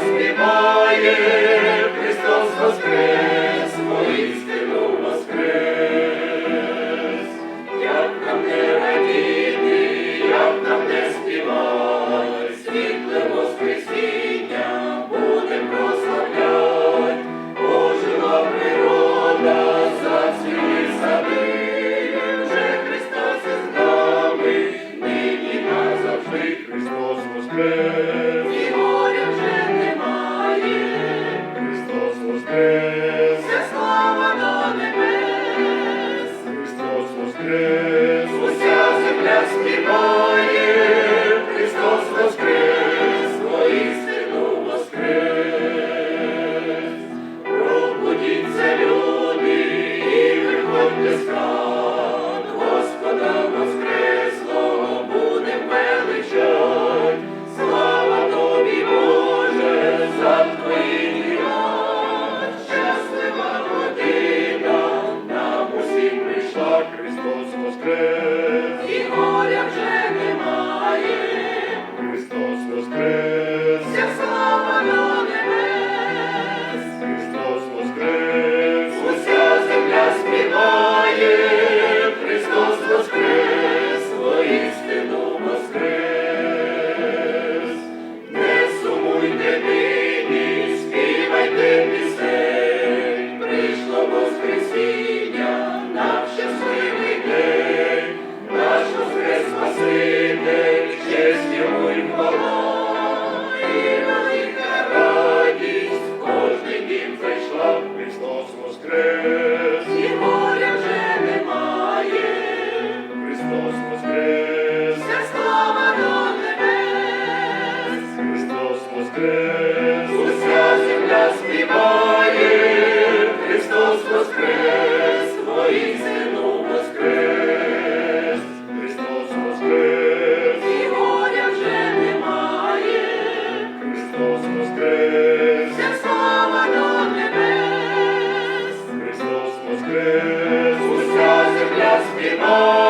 співає, Христос воскрес, воістину воскрес, як нам не радіти, як нам не співати, світле воскресіння будем прославлять, ожила природа, за зацвіли сади, вже Христос із нами, нині назавжди Христос воскрес. Христос воскрес, воістину воскрес, пробудіться, люди, і виходьте Господа воскресло, буде величать. Lord.